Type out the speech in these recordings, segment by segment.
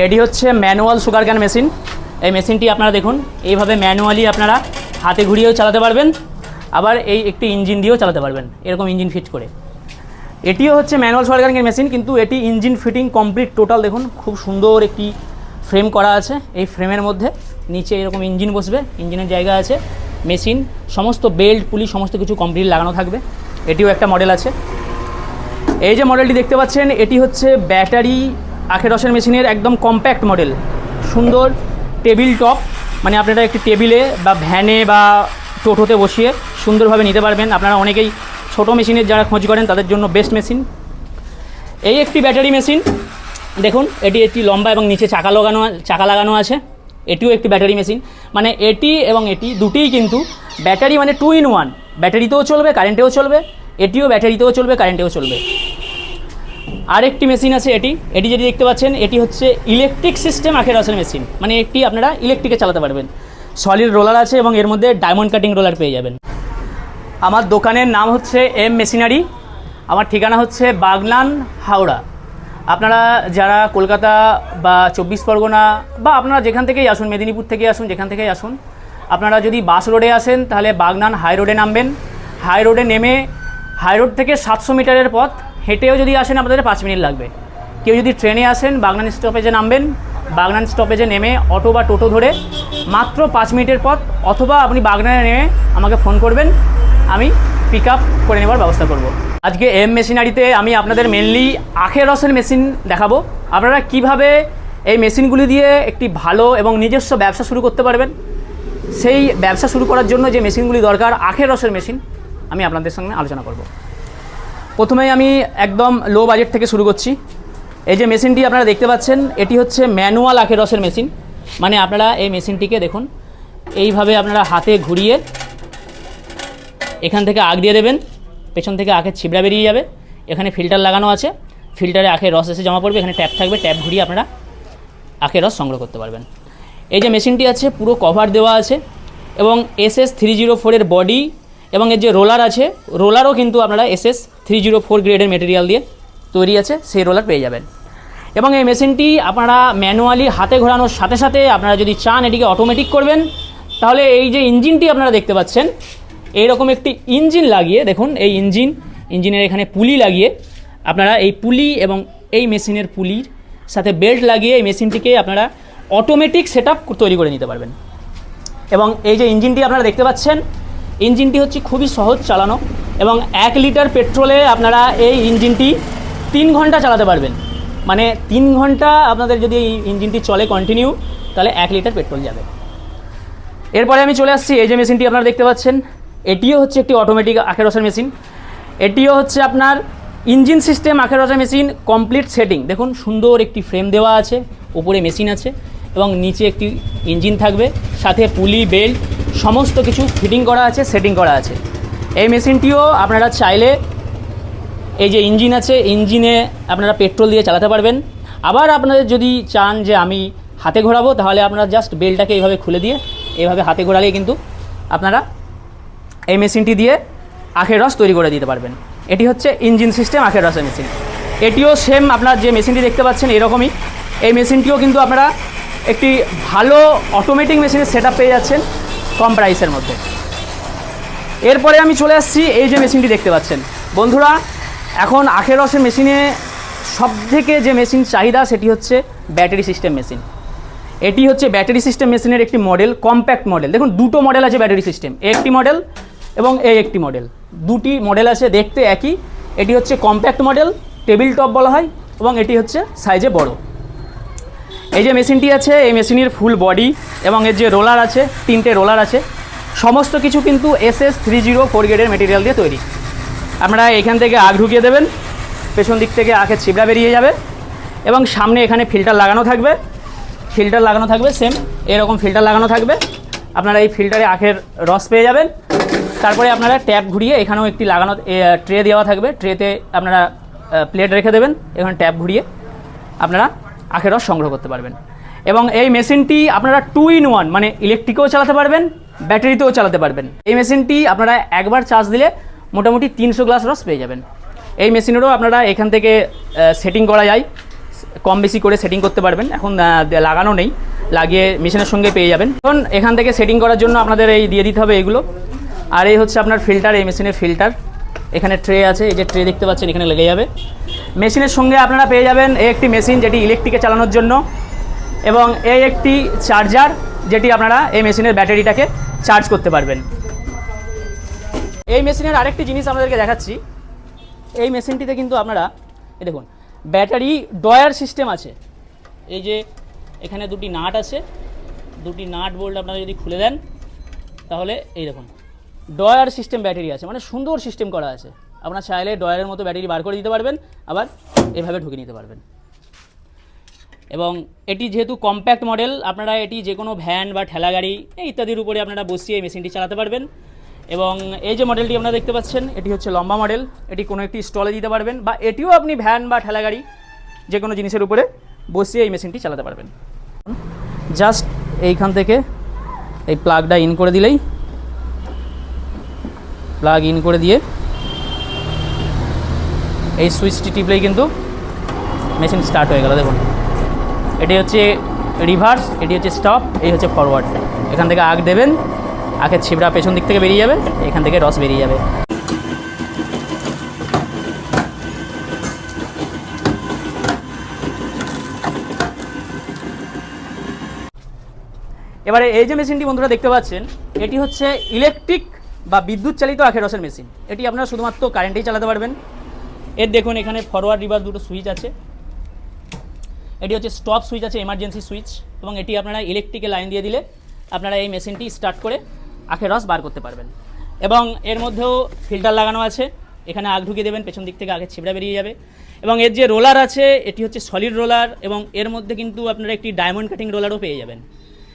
এটি হচ্ছে manual sugar cane machine. এই মেশিনটি আপনারা দেখুন, এইভাবে ম্যানুয়ালি আপনারা হাতে ঘুরিয়েও চালাতে পারবেন, আবার এই একটি ইঞ্জিন দিয়েও চালাতে পারবেন, এরকম ইঞ্জিন ফিট করে। এটিও হচ্ছে ম্যানুয়াল সুগার ক্যানের মেশিন, কিন্তু এটি ইঞ্জিন ফিটিং কমপ্লিট টোটাল দেখুন, খুব সুন্দর একটি ফ্রেম করা আছে, এই ফ্রেমের মধ্যে নিচে এরকম ইঞ্জিন বসবে, ইঞ্জিনের জায়গা আছে, মেশিন, সমস্ত বেল্ট, পুলি, সমস্ত কিছু কমপ্লিট লাগানো থাকবে, এটিও একটা মডেল আছে। এই যে মডেলটি দেখতে পাচ্ছেন, এটি হচ্ছে ব্যাটারি আখের রসের মেশিনের একদম কম্প্যাক্ট মডেল সুন্দর টেবিল টপ মানে আপনারা একটি টেবিলে বা ভ্যানে বা টোটোতে বসিয়ে সুন্দরভাবে নিতে পারবেন। আপনারা অনেকেই ছোট মেশিনের যারা খোঁজ করেন, তাদের জন্য বেস্ট মেশিন এই একটি ব্যাটারি মেশিন দেখুন, এটি একটি লম্বা এবং নিচে চাকা লাগানো চাকা লাগানো আছে। এটিও একটি ব্যাটারি মেশিন মানে এটি এবং এটি দুটিই কিন্তু ব্যাটারি মানে টু ইন ওয়ান ব্যাটারিতেও চলবে কারেন্টেও চলবে, এটিও ব্যাটারিতেও চলবে কারেন্টেও চলবে। আরেকটি মেশিন আছে এটি। এটি যেটি দেখতে পাচ্ছেন, এটি হচ্ছে ইলেকট্রিক সিস্টেম আখের রসের মেশিন মানে একটি আপনারা ইলেকট্রিকে চালাতে পারবেন। সলিড রোলার আছে এবং এর মধ্যে ডায়মন্ড কাটিং রোলার পেয়ে যাবেন। আমার দোকানের নাম হচ্ছে এম মেশিনারি আমার ঠিকানা হচ্ছে বাগনান, হাওড়া। আপনারা যারা কলকাতা বা চব্বিশ পরগনা বা আপনারা যেখান থেকেই আসুন, মেদিনীপুর থেকে আসুন, যেখান থেকেই আসুন, আপনারা যদি বাস রোডে আসেন, তাহলে বাগনান হাই রোডে নামবেন। হাই রোডে নেমে হাই রোড থেকে সাতশো মিটারের পথ হেঁটেও যদি আসেন, আপনাদের পাঁচ মিনিট লাগবে। কেউ যদি ট্রেনে আসেন, বাগনান স্টপেজে নামবেন, বাগনান স্টপেজে নেমে অটো বা টোটো ধরে মাত্র পাঁচ মিনিটের পথ, অথবা আপনি বাগনানে নেমে আমাকে ফোন করবেন, আমি পিক আপ করে নেবার ব্যবস্থা করব। আজকে এম মেশিনারিতে আমি আপনাদের মেনলি আখের রসের মেশিন দেখাবো। আপনারা কীভাবে এই মেশিনগুলি দিয়ে একটি ভালো এবং নিজস্ব ব্যবসা শুরু করতে পারবেন, সেই ব্যবসা শুরু করার জন্য যে মেশিনগুলি দরকার, আখের রসের মেশিন আমি আপনাদের সঙ্গে আলোচনা করব। প্রথমেই আমি একদম লো বাজেট থেকে শুরু করছি। এই যে মেশিনটি আপনারা দেখতে পাচ্ছেন, এটি হচ্ছে ম্যানুয়াল আখের রসের মেশিন। মানে আপনারা এই মেশিনটিকে দেখুন, এইভাবে আপনারা হাতে ঘুরিয়ে এখান থেকে আগ দিয়ে দেবেন। পেছন থেকে আখের ছিবড়া বেরিয়ে যাবে। এখানে ফিল্টার লাগানো আছে। ফিল্টারে আখের রস এসে জমা পড়বে। এখানে ট্যাপ থাকবে ট্যাপ ঘুরিয়ে আপনারা আখের রস সংগ্রহ করতে পারবেন। এই যে মেশিনটি আছে, পুরো কভার দেওয়া আছে এবং এস এস থ্রি জিরো ফোরের বডি এবং এর যে রোলার আছে রোলারও কিন্তু আপনারা S S three zero four গ্রেডের মেটেরিয়াল দিয়ে তৈরি আছে, সেই রোলার পেয়ে যাবেন। এবং এই মেশিনটি আপনারা ম্যানুয়ালি হাতে ঘোরানোর সাথে সাথে আপনারা যদি চান এটিকে অটোমেটিক করবেন, তাহলে এই যে ইঞ্জিনটি আপনারা দেখতে পাচ্ছেন, এইরকম একটি ইঞ্জিন লাগিয়ে, দেখুন এই ইঞ্জিন, ইঞ্জিনের এখানে পুলি লাগিয়ে আপনারা এই পুলি এবং এই মেশিনের পুলির সাথে বেল্ট লাগিয়ে এই মেশিনটিকে আপনারা অটোমেটিক সেট তৈরি করে নিতে পারবেন। এবং এই যে ইঞ্জিনটি আপনারা দেখতে পাচ্ছেন ইঞ্জিনটি হচ্ছে খুবই সহজ চালানো এবং এক লিটার পেট্রোলে আপনারা এই ইঞ্জিনটি তিন ঘণ্টা চালাতে পারবেন। মানে তিন ঘণ্টা আপনাদের যদি এই ইঞ্জিনটি চলে কন্টিনিউ তাহলে এক লিটার পেট্রোল যাবে। এরপরে আমি চলে আসছি, এই যে মেশিনটি আপনারা দেখতে পাচ্ছেন, এটিও হচ্ছে একটি অটোমেটিক আখের রসের মেশিন। এটিও হচ্ছে আপনার ইঞ্জিন সিস্টেম আখের রসের মেশিন কমপ্লিট সেটিং দেখুন, সুন্দর একটি ফ্রেম দেওয়া আছে, উপরে মেশিন আছে, এবং নিচে একটি ইঞ্জিন থাকবে, সাথে পুলি বেল্ট সমস্ত কিছু ফিটিং করা আছে সেটিং করা আছে। এই মেশিনটিও আপনারা চাইলে এই যে ইঞ্জিন আছে ইঞ্জিনে আপনারা পেট্রোল দিয়ে চালাতে পারবেন। আবার আপনাদের যদি চান যে আমি হাতে ঘোরাবো, তাহলে আপনারা জাস্ট বেলটাকে এইভাবে খুলে দিয়ে এইভাবে হাতে ঘোরালে কিন্তু আপনারা এই মেশিনটি দিয়ে আখের রস তৈরি করে দিতে পারবেন। এটি হচ্ছে ইঞ্জিন সিস্টেম আখের রসের মেশিন এটিও সেম আপনার যে মেশিনটি দেখতে পাচ্ছেন, এরকমই। এই মেশিনটিও কিন্তু আপনারা একটি ভালো অটোমেটিক মেশিনের সেট পেয়ে যাচ্ছেন। কম প্রাইসের মধ্যে। এরপরে আমি চলে আসছি এই যে মেশিনটি দেখতে পাচ্ছেন। বন্ধুরা, এখন আখের রসের মেশিনে সবথেকে যে মেশিন চাহিদা সেটি হচ্ছে ব্যাটারি সিস্টেম মেশিন এটি হচ্ছে ব্যাটারি সিস্টেম মেশিনের একটি মডেল কম্প্যাক্ট মডেল দেখুন, দুটো মডেল আছে ব্যাটারি সিস্টেম একটি মডেল এবং এই একটি মডেল দুটি মডেল আছে দেখতে একই। এটি হচ্ছে কম্প্যাক্ট মডেল টেবিল টপ বলা হয়, এবং এটি হচ্ছে সাইজে বড়। এই যে মেশিনটি আছে, এই মেশিনের ফুল বডি এবং এর যে রোলার আছে, তিনটে রোলার আছে, সমস্ত কিছু কিন্তু S S three zero four গ্রেডের মেটেরিয়াল দিয়ে তৈরি। আপনারা এখান থেকে আগ ঢুকিয়ে দেবেন, পেছন দিক থেকে আখের ছিবড়া বেরিয়ে যাবে এবং সামনে এখানে ফিল্টার লাগানো থাকবে। ফিল্টার লাগানো থাকবে সেম এরকম ফিল্টার লাগানো থাকবে। আপনারা এই ফিল্টারে আখের রস পেয়ে যাবেন। তারপরে আপনারা ট্যাপ ঘুরিয়ে এখানেও একটি লাগানো ট্রে দেওয়া থাকবে। ট্রেতে আপনারা প্লেট রেখে দেবেন, এখানে ট্যাপ ঘুরিয়ে। আপনারা আখের রস সংগ্রহ করতে পারবেন। এবং এই মেশিনটি আপনারা টু ইন ওয়ান মানে ইলেকট্রিকেও চালাতে পারবেন ব্যাটারিতেও চালাতে পারবেন। এই মেশিনটি আপনারা একবার চার্জ দিলে মোটামুটি তিনশো গ্লাস রস পেয়ে যাবেন। এই মেশিনেরও আপনারা এখান থেকে সেটিং করা যায়। কম বেশি করে সেটিং করতে পারবেন। এখন লাগানো নেই। লাগিয়ে মেশিনের সঙ্গে পেয়ে যাবেন। এখন এখান থেকে সেটিং করার জন্য আপনাদের এই দিয়ে দিতে হবে এগুলো। আর এই হচ্ছে আপনার ফিল্টার এই মেশিনের ফিল্টার এখানে ট্রে আছে, এই যে ট্রে দেখতে পাচ্ছেন, এখানে লেগে যাবে। মেশিনের সঙ্গে আপনারা পেয়ে যাবেন এই একটি মেশিন যেটি ইলেকট্রিকে চালানোর জন্য এবং এই একটি চার্জার যেটি আপনারা এই মেশিনের ব্যাটারিটাকে চার্জ করতে পারবেন। এই মেশিনের আরেকটি জিনিস আপনাদেরকে দেখাচ্ছি। এই মেশিনটিতে কিন্তু আপনারা, এই দেখুন, ব্যাটারি ডয়ার সিস্টেম আছে। এই যে এখানে দুটি নাট আছে। দুটি নাট বোল্ট আপনারা যদি খুলে দেন, তাহলে এই দেখুন ডয়ার সিস্টেম ব্যাটারি আছে মানে সুন্দর সিস্টেম করা আছে। আপনারা চাইলে ডয়ারের মতো ব্যাটারি বার করে দিতে পারবেন, আবার এভাবে ঢুকে নিতে পারবেন। এবং এটি যেহেতু কম্প্যাক্ট মডেল আপনারা এটি যে কোনো ভ্যান বা ঠেলা গাড়ি ইত্যাদির উপরে আপনারা বসিয়ে এই মেশিনটি চালাতে পারবেন। এবং এই যে মডেলটি আপনারা দেখতে পাচ্ছেন, এটি হচ্ছে লম্বা মডেল এটি কোনো একটি স্টলে দিতে পারবেন, বা এটিও আপনি ভ্যান বা ঠেলা গাড়ি যে কোনো জিনিসের উপরে বসিয়ে এই মেশিনটি চালাতে পারবেন। জাস্ট এইখান থেকে এই প্লাগটা ইন করে দিলেই প্লাগ ইন করে দিয়ে এই সুইচটি টিপলেই কিন্তু মেশিন স্টার্ট হয়ে গেল, দেখুন। এটি হচ্ছে রিভার্স এটি হচ্ছে স্টপ এই হচ্ছে ফরওয়ার্ড এখান থেকে আগ দেবেন, আখের ছিবড়া পেছন দিক থেকে বেরিয়ে যাবে, এখান থেকে রস বেরিয়ে যাবে। এবারে এই যে মেশিনটি বন্ধুরা দেখতে পাচ্ছেন, এটি হচ্ছে ইলেকট্রিক বা বিদ্যুৎ চালিত আখের রসের মেশিন। এটি আপনারা শুধুমাত্র কারেন্টেই চালাতে পারবেন। এর দেখুন, এখানে ফরওয়ার্ড রিভার্স দুটো সুইচ আছে। এটি হচ্ছে স্টপ সুইচ আছে এমার্জেন্সি সুইচ এবং এটি আপনারা ইলেকট্রিকে লাইন দিয়ে দিলে আপনারা এই মেশিনটি স্টার্ট করে আখের রস বার করতে পারবেন। এবং এর মধ্যেও ফিল্টার লাগানো আছে। এখানে আগ ঢুকিয়ে দেবেন, পেছন দিক থেকে আগে ছিবড়া বেরিয়ে যাবে। এবং এর যে রোলার আছে, এটি হচ্ছে সলিড রোলার এবং এর মধ্যে কিন্তু আপনারা একটি ডায়মন্ড কাটিং রোলারও পেয়ে যাবেন।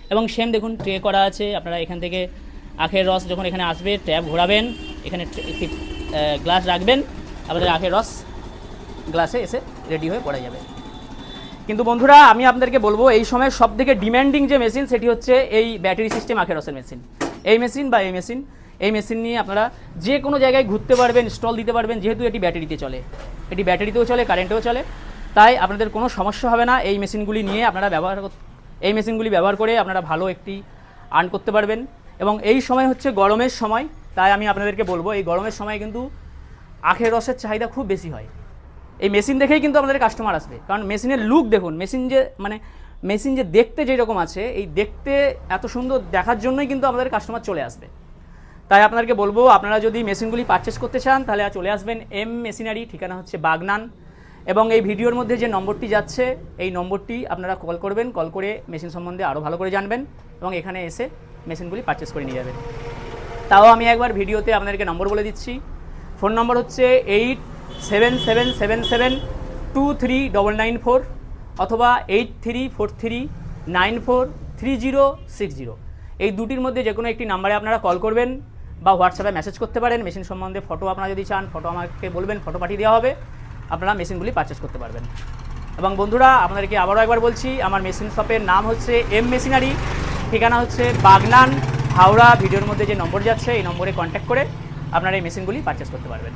এবং সেম দেখুন ট্রে করা আছে। আপনারা এখান থেকে আখের রস যখন এখানে আসবে, ট্যাপ ঘোরাবেন, এখানে একটি গ্লাস রাখবেন আপনাদের আখের রস গ্লাসে এসে রেডি হয়ে পড়ে যাবে। কিন্তু বন্ধুরা, আমি আপনাদেরকে বলব, এই সময় সব থেকে ডিম্যান্ডিং যে মেশিন সেটি হচ্ছে এই ব্যাটারি সিস্টেম আখের রসের মেশিন এই মেশিন বা এই মেশিন এই মেশিন নিয়ে আপনারা যে কোনো জায়গায় ঘুরতে পারবেন স্টল দিতে পারবেন, যেহেতু এটি ব্যাটারিতে চলে। এটি ব্যাটারিতেও চলে কারেন্টেও চলে। তাই আপনাদের কোনো সমস্যা হবে না, এই মেশিনগুলি নিয়ে আপনারা ব্যবহার এই মেশিনগুলি ব্যবহার করে আপনারা ভালো একটি আর্ন করতে পারবেন। এবং এই সময় হচ্ছে গরমের সময়, তাই আমি আপনাদেরকে বলব, এই গরমের সময় কিন্তু আখের রসের চাহিদা খুব বেশি হয়। এই মেশিন দেখেই কিন্তু আমাদের কাস্টমার আসবে। কারণ মেশিনের লুক দেখুন, মেশিন যে মানে মেশিন যে দেখতে যেই রকম আছে, এই দেখতে এত সুন্দর দেখার জন্যই কিন্তু আমাদের কাস্টমার চলে আসবে। তাই আপনাদেরকে বলব, আপনারা যদি মেশিনগুলি পারচেস করতে চান, তাহলে চলে আসবেন এম মেশিনারি ঠিকানা হচ্ছে বাগনান। এবং এই ভিডিওর মধ্যে যে নম্বরটি যাচ্ছে, এই নম্বরটি আপনারা কল করবেন কল করে মেশিন সম্বন্ধে আরও ভালো করে জানবেন। এবং এখানে এসে মেশিনগুলি পারচেস করে নিয়ে যাবেন। তাও আমি একবার ভিডিওতে আপনাদেরকে নম্বর বলে দিচ্ছি। ফোন নম্বর হচ্ছে eight seven seven seven seven two three double nine four অথবা eight three four three nine four three zero six zero এই দুটির মধ্যে যে কোনো একটি নাম্বারে আপনারা কল করবেন বা হোয়াটসঅ্যাপে মেসেজ করতে পারেন। মেশিন সম্বন্ধে ফটো আপনারা যদি চান ফটো আমাকে বলবেন ফটো পাঠিয়ে দেওয়া হবে। আপনারা মেশিনগুলি পারচেস করতে পারবেন। এবং বন্ধুরা, আপনাদেরকে আবারও একবার বলছি, আমার মেশিন শপের নাম হচ্ছে এম মেশিনারি ঠিকানা হচ্ছে বাগনান হাওড়া, ভিডিওর মধ্যে যে নম্বর যাচ্ছে, এই নম্বরে কন্ট্যাক্ট করে আপনারা এই মেশিনগুলি পারচেস করতে পারবেন।